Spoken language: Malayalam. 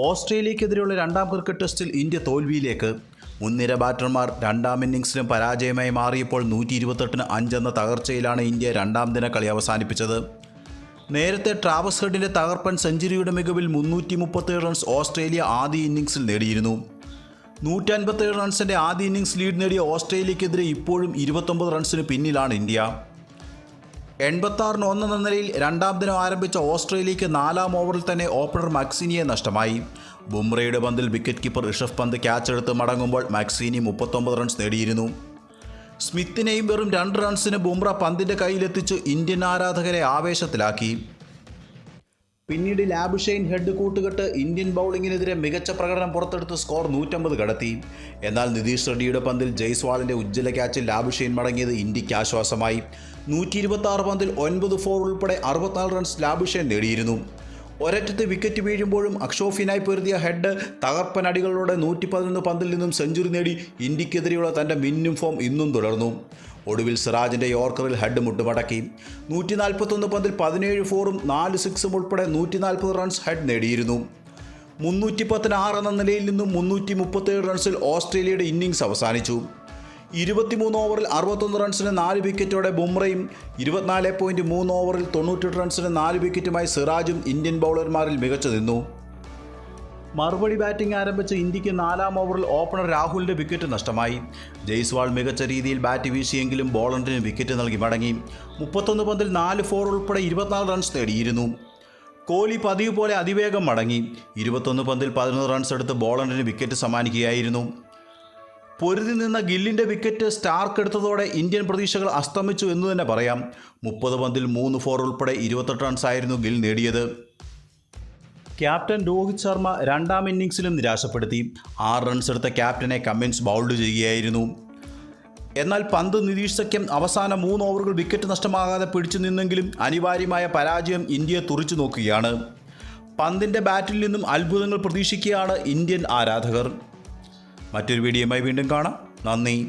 ഓസ്ട്രേലിയക്കെതിരെയുള്ള രണ്ടാം ക്രിക്കറ്റ് ടെസ്റ്റിൽ ഇന്ത്യ തോൽവിയിലേക്ക്. മുൻനിര ബാറ്റർമാർ രണ്ടാം ഇന്നിംഗ്സിലും പരാജയമായി മാറിയപ്പോൾ നൂറ്റി ഇരുപത്തെട്ടിന് അഞ്ചെന്ന തകർച്ചയിലാണ് ഇന്ത്യ രണ്ടാം ദിന കളി അവസാനിപ്പിച്ചത്. നേരത്തെ ട്രാവസ് ഹെഡിന്റെ തകർപ്പൻ സെഞ്ചുറിയുടെ മികവിൽ മുന്നൂറ്റി മുപ്പത്തേഴ് റൺസ് ഓസ്ട്രേലിയ ആദ്യ ഇന്നിംഗ്സിൽ നേടിയിരുന്നു. നൂറ്റി അൻപത്തേഴ് റൺസിന്റെ ആദ്യ ഇന്നിംഗ്സ് ലീഡ് നേടിയ ഓസ്ട്രേലിയക്കെതിരെ ഇപ്പോഴും ഇരുപത്തൊമ്പത് റൺസിന് പിന്നിലാണ് ഇന്ത്യ. എൺപത്താറിന് എന്ന നിലയിൽ രണ്ടാം ദിനം ആരംഭിച്ച ഓസ്ട്രേലിയയ്ക്ക് നാലാം ഓവറിൽ തന്നെ ഓപ്പണർ മക്സിനിയെ നഷ്ടമായി. ബുംറയുടെ പന്തിൽ വിക്കറ്റ് കീപ്പർ ഋഷഭ് പന്ത് ക്യാച്ചെടുത്ത് മടങ്ങുമ്പോൾ മക്സിനി മുപ്പത്തൊമ്പത് റൺസ് നേടിയിരുന്നു. സ്മിത്തിനെയും വെറും രണ്ട് റൺസിന് ബുംറ പന്തിന്റെ കയ്യിലെത്തിച്ച് ഇന്ത്യൻ ആരാധകരെ ആവേശത്തിലാക്കി. പിന്നീട് ലാബുഷൈൻ ഹെഡ് കൂട്ടുകെട്ട് ഇന്ത്യൻ ബൗളിങ്ങിനെതിരെ മികച്ച പ്രകടനം പുറത്തെടുത്ത് സ്കോർ നൂറ്റമ്പത് കടത്തി. എന്നാൽ നിതീഷ് റെഡ്ഡിയുടെ പന്തിൽ ജയ്സ്വാളിന്റെ ഉജ്ജ്വല ക്യാച്ചിൽ ലാബുഷൈൻ മടങ്ങിയത് ഇന്ത്യയ്ക്ക് ആശ്വാസമായി. നൂറ്റി ഇരുപത്തി പന്തിൽ ഒൻപത് ഫോർ ഉൾപ്പെടെ അറുപത്തിനാല് റൺസ് ലാബുഷൈൻ നേടിയിരുന്നു. ഒരറ്റത്ത് വിക്കറ്റ് വീഴുമ്പോഴും അക്ഷോഫിനായി പൊരുതിയ ഹെഡ് തകർപ്പൻ നൂറ്റി പതിനൊന്ന് പന്തിൽ നിന്നും സെഞ്ചുറി നേടി ഇന്ത്യക്കെതിരെയുള്ള തന്റെ മിന്നും ഫോം ഇന്നും തുടർന്നു. ഒടുവിൽ സിറാജിന്റെ യോർക്കറിൽ ഹെഡ് മുട്ടുമടക്കി നൂറ്റി നാൽപ്പത്തൊന്ന് പന്തിൽ പതിനേഴ് ഫോറും നാല് സിക്സും ഉൾപ്പെടെ നൂറ്റി നാൽപ്പത് റൺസ് ഹെഡ് നേടിയിരുന്നു. മുന്നൂറ്റി പത്തിന് ആറ് എന്ന നിലയിൽ നിന്നും മുന്നൂറ്റി മുപ്പത്തേഴ് റൺസിൽ ഓസ്ട്രേലിയയുടെ ഇന്നിംഗ്സ് അവസാനിച്ചു. ഇരുപത്തിമൂന്ന് ഓവറിൽ അറുപത്തൊന്ന് റൺസിന് നാല് വിക്കറ്റോടെ ബുംറയും ഇരുപത്തിനാല് പോയിന്റ് മൂന്ന് ഓവറിൽ തൊണ്ണൂറ്റെട്ട് റൺസിന് നാല് വിക്കറ്റുമായി സിറാജും ഇന്ത്യൻ ബൗളർമാരിൽ മികച്ചു നിന്നു. മറുപടി ബാറ്റിംഗ് ആരംഭിച്ച ഇന്ത്യയ്ക്ക് നാലാം ഓവറിൽ ഓപ്പണർ രാഹുലിന്റെ വിക്കറ്റ് നഷ്ടമായി. ജയ്സ്വാൾ മികച്ച രീതിയിൽ ബാറ്റ് വീശിയെങ്കിലും ബോളണ്ടിന് വിക്കറ്റ് നൽകി മടങ്ങി. മുപ്പത്തൊന്ന് പന്തിൽ നാല് ഫോർ ഉൾപ്പെടെ ഇരുപത്തിനാല് റൺസ് നേടിയിരുന്നു. കോഹ്ലി പതിവ് പോലെ അതിവേഗം മടങ്ങി. ഇരുപത്തൊന്ന് പന്തിൽ പതിനൊന്ന് റൺസ് എടുത്ത് ബോളണ്ടിന് വിക്കറ്റ് സമ്മാനിക്കുകയായിരുന്നു. പൊരുതി നിന്ന ഗില്ലിന്റെ വിക്കറ്റ് സ്റ്റാർക്ക് എടുത്തതോടെ ഇന്ത്യൻ പ്രതീക്ഷകൾ അസ്തമിച്ചു എന്ന് തന്നെ പറയാം. മുപ്പത് പന്തിൽ മൂന്ന് ഫോർ ഉൾപ്പെടെ ഇരുപത്തെട്ട് റൺസായിരുന്നു ഗിൽ നേടിയത്. ക്യാപ്റ്റൻ രോഹിത് ശർമ്മ രണ്ടാം ഇന്നിംഗ്സിലും നിരാശപ്പെടുത്തി. ആറ് റൺസ് എടുത്ത ക്യാപ്റ്റനെ കമ്മിൻസ് ബൗൾഡ് ചെയ്യുകയായിരുന്നു. എന്നാൽ പന്ത് സഖ്യം അവസാന മൂന്ന് ഓവറുകൾ വിക്കറ്റ് നഷ്ടമാകാതെ പിടിച്ചു നിന്നെങ്കിലും അനിവാര്യമായ പരാജയം ഇന്ത്യയെ തുറിച്ചു നോക്കുകയാണ്. പന്തിന്റെ ബാറ്റിൽ നിന്നും അത്ഭുതങ്ങൾ പ്രതീക്ഷിക്കുകയാണ് ഇന്ത്യൻ ആരാധകർ. മറ്റൊരു വീഡിയോയുമായി വീണ്ടും കാണാം. നന്ദി.